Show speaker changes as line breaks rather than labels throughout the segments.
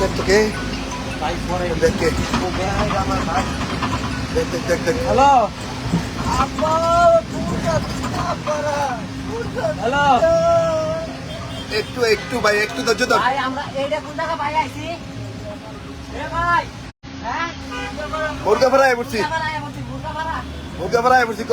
দেখ তো কে দেখ দেখ দেখ দেখ দেখ
হ্যালো। হ্যালো।
একটু একটু ভাই একটু ধৈর্য ধর।
ভাই আমরা এইটা কোন জায়গা ভাই আইছি। এ ভাই হ্যাঁ?
মুরগা ফ্রাই পড়ছি।
বলছি বুরকা ভাড়া।
মুরগা ফ্রাই পড়ছি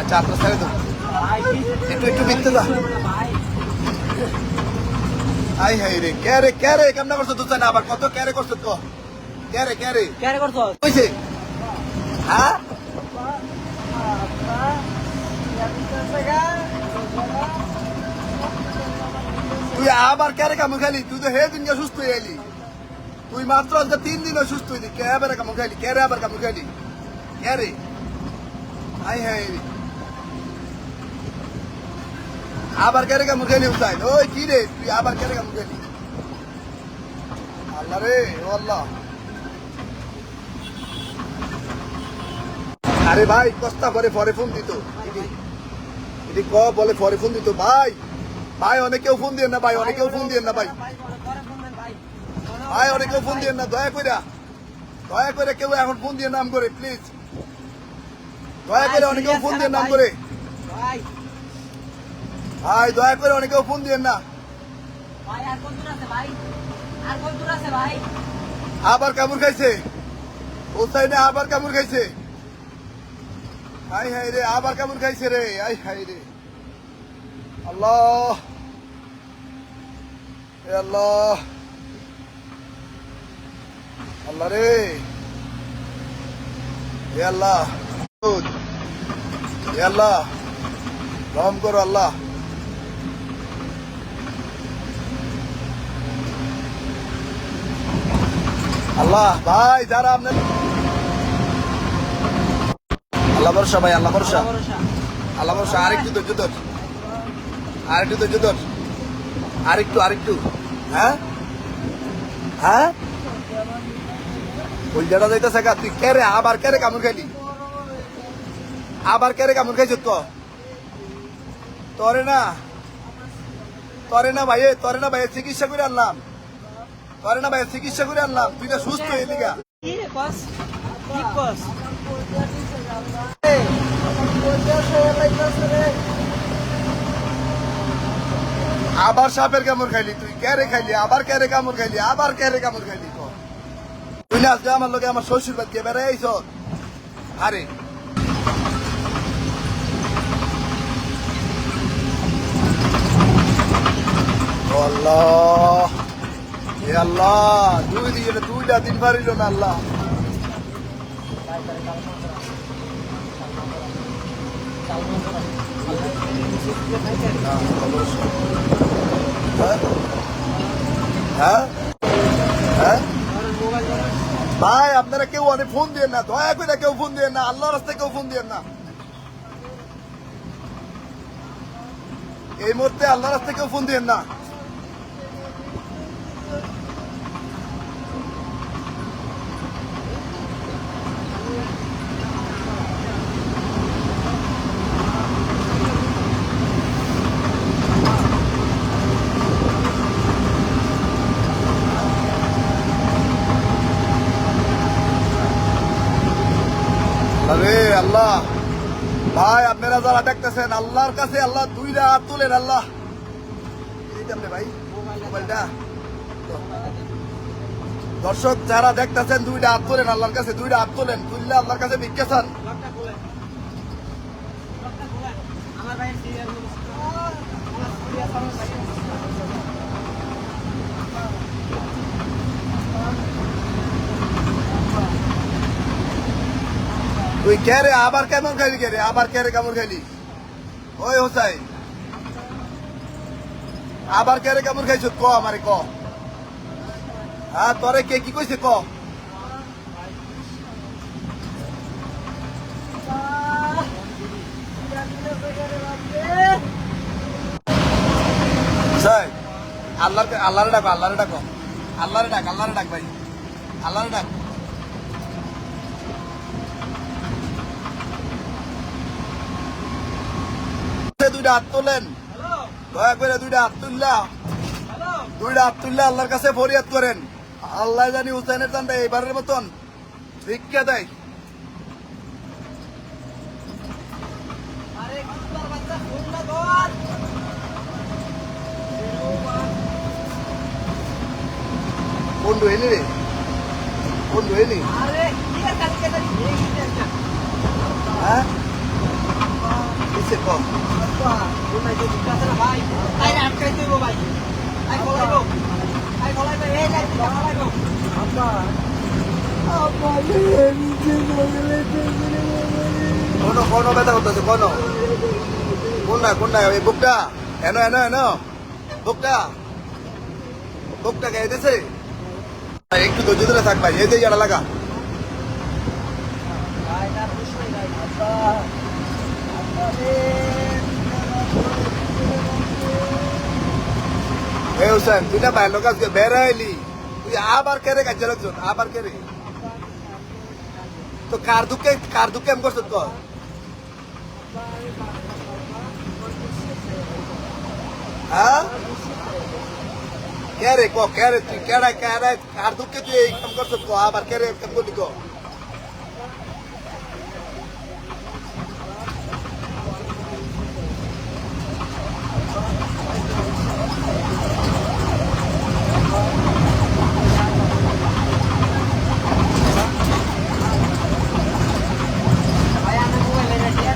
আচ্ছা আপনার সাইড দাও
ভাই
একটু একটু বিকতে যা।
ভাই
আই হাই রে কে রে কে রে কেমন করছ তুই না আবার? কত কে রে করছ তো? কে রে কে রে?
কেন করছ?
কইছে? হ্যাঁ? তুই আবার কে রে কামু খালি? তুই তো হে দিনকে সুস্থ হয়ে এলি। তুই মাত্র আজকে তিন দিন সুস্থ হইলি। কে আবার কামু খালি কে রে আবার কামু খালি কে রে? আই রে আবার কে রে কামু খালি উঠাই ওই, কি রে? তুই আবার কে রে কামু খালি আল্লাহ রে আল্লাহ। আরে ভাই, কস্তা পরে পরে ফোন দিত। এটি ক বলে পরে ফোন দিত। ভাই ভাই, অনেকেও ফোন দিয়ে না, ভাই, অনেকেও ফোন দিয়ে না, ভাই। ভাই অনেকেও ফোন দিয়ে না দয়া করে দয়া করে কেউ এখন ফোন দিয়ে নাম করে প্লিজ দয়া করে অনেকেও ফোন দিয়ে নাম করে।
ভাই।
দয়া করে অনেকেও ফোন দিয়ে না আবার কামড় খাইছে। ও সাইডে আবার কামড় খাইছে। আই হাই রে আবার কামড় খাইছে রে। আই হাই রে। আল্লাহ। আল্লাহ। আল্লাহ রে। আল্লাহ। এ আল্লাহ। রহম করো আল্লাহ। আল্লাহ ভাই যারা আপনার আল্লাহ ভরসা ভাই আল্লাহ ভরসা।
ভরসা।
আল্লাহ ভরসা আরেকটু ধৈর্য ধর। আরেকটু ধৈর্য ধর। আরেকটু আরেকটু। হ্যাঁ? হ্যাঁ? জায়গা যাইতেছে গা, তুই কে রে? আবার কে রে কামড় খাইলি? আবার কে রে কামড় খাইছ তো? তরে না তরে না ভাই তরে না ভাই চিকিৎসা করে আনলাম। তরে না ভাই চিকিৎসা করে আনলাম। তুই না সুস্থ হয়ে
কস
আবার সাপের কামড় খাইলি, তুই ক্যারে খাইলি? আবার ক্যারে কামড় খাইলি? আবার ক্যারে কামড় খাইলি? তো তুই আজকে আমার লোকে আমার শ্বশুর বাদ দিয়ে বেড়াই আইস আরে আল্লাহ। এ আল্লাহ, দুই দিয়ে দুইটা দিন পারিল আল্লাহ। হ্যাঁ? হ্যাঁ? হ্যাঁ? ভাই, আপনারা কেউ অনেক ফোন দিয়ে না। দয়া করে কেউ ফোন দিয়ে না। আল্লাহর রাস্তায় কেউ ফোন দিয়ে না। এই মুহূর্তে আল্লাহর রাস্তায় কেউ ফোন দিয়ে না আরে আল্লাহ। ভাই, আপনারা যারা দেখতেছেন, আল্লাহর কাছে আল্লাহ দুইটা হাত তুলেন, আল্লাহ। ভাই। দর্শক, যারা দেখতেছেন, দুইটা হাত তোলেন, আল্লাহর কাছে দুইটা হাত তোলেন। তুললে আল্লাহর কাছে ভিক্ষা তুই কে রে আবার কেমন খাইলি কে রে আবার কে রে কেমন খাইলি ওই হোসাই আবার কে রে কামড় খাইছ ক আমারে ক। হ্যাঁ তোরে কে কি কইছে ক? স্যার আল্লাহর আল্লাহরে ডাকো আল্লাহরে ডাকো আল্লাহরে ডাক আল্লাহরে ডাক ভাই। আল্লাহরে ডাক। দুইটা হাত তোলেন দয়া করে দুইটা হাত তুললা। দুইটা হাত তুললে আল্লাহর কাছে ফরিয়াদ করেন। আল্লাহ জানি হুসাইনের চান্দা এবারের মতন। ভিক্ষা দেয়। বন্ধু এলি রে। বন্ধু এলি। হ্যাঁ? কিসে কম কোন কোন ব্যথা করতেছে কোন। কোনটা কোনটা? এই বুকটা? এনো এনো এনো। বুকটা? বুকটা কে দিছে একটু ধৈর্য ধরে থাক ভাই এই যে ইয়াটা লাগা
ভাই না বুঝতে নাই আব্বা আব্বা রে
এ হুসেন তুই না বাইর লোক আজকে বের হইলি। তুই আবার কে রে কাজে লোকজন? আবার কে রে তো কার দুঃখে কার দুঃখে এম করছত কর হ্যাঁ? কে রে ক কে রে তুই, কেডা কেডা, কার দুঃখে তুই এই কাম করছত ক? আবার কে রে কাম করলি ক
ভাই আমি মোবাইলে রেখে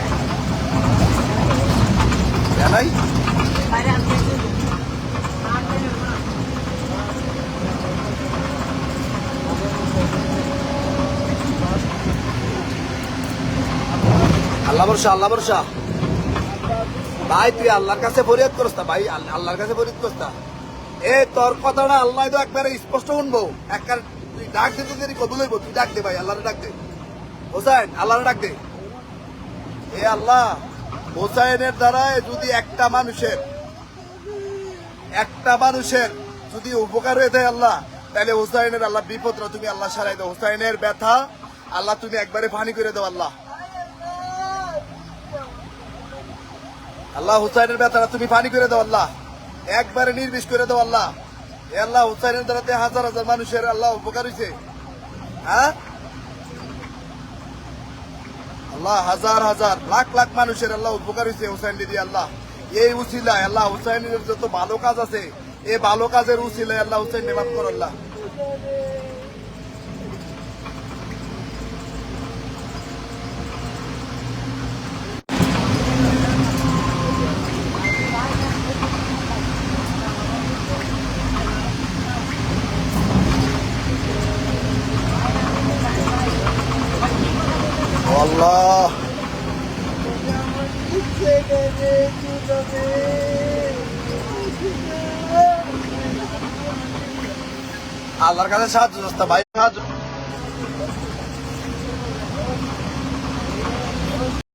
জানাই
বাইরে আনতে দেবো আনতে দেবো না
বর্ষা আল্লাহ বর্ষা ভাই, তুই আল্লাহর কাছে ফরিয়াদ করস না ভাই আল্লাহর কাছে ফরিয়াদ করস না এ, তোর কথাটা আল্লাহ তো একবারে স্পষ্ট শুনব। একবার তুই ডাক দিতে দেরি কবুল হইব। তুই ডাক দে ভাই, আল্লাহরে ডাক দে। হোসাইন, আল্লাহরে ডাক দে। এ আল্লাহ, হোসাইনের দ্বারায় যদি একটা মানুষের একটা মানুষের যদি উপকার হয়ে যায় আল্লাহ, তাহলে হোসাইনের আল্লাহ বিপদরা তুমি আল্লাহ সারাই দাও। হোসাইনের ব্যথা আল্লাহ তুমি একবারে ফানি করে দাও আল্লাহ। আল্লাহ হুসাইনের ব্যথাটা তুমি পানি করে দাও, আল্লাহ। একবারে নির্বিষ করে দাও, আল্লাহ। আল্লাহ হুসাইনের দ্বারাতে হাজার হাজার মানুষের আল্লাহ উপকার হয়েছে হ্যাঁ? আল্লাহ, হাজার হাজার, লাখ লাখ মানুষের আল্লাহ উপকার হয়েছে হুসাইন দিদি আল্লাহ। এই উসিলায় আল্লাহ হুসাইনের যত ভালো কাজ আছে এই ভালো কাজের উসিলায় আল্লাহ হুসাইন নেমাত কর, আল্লাহ আল্লাহ আল্লাহর কাছে সাহায্য ভাই। সাহায্য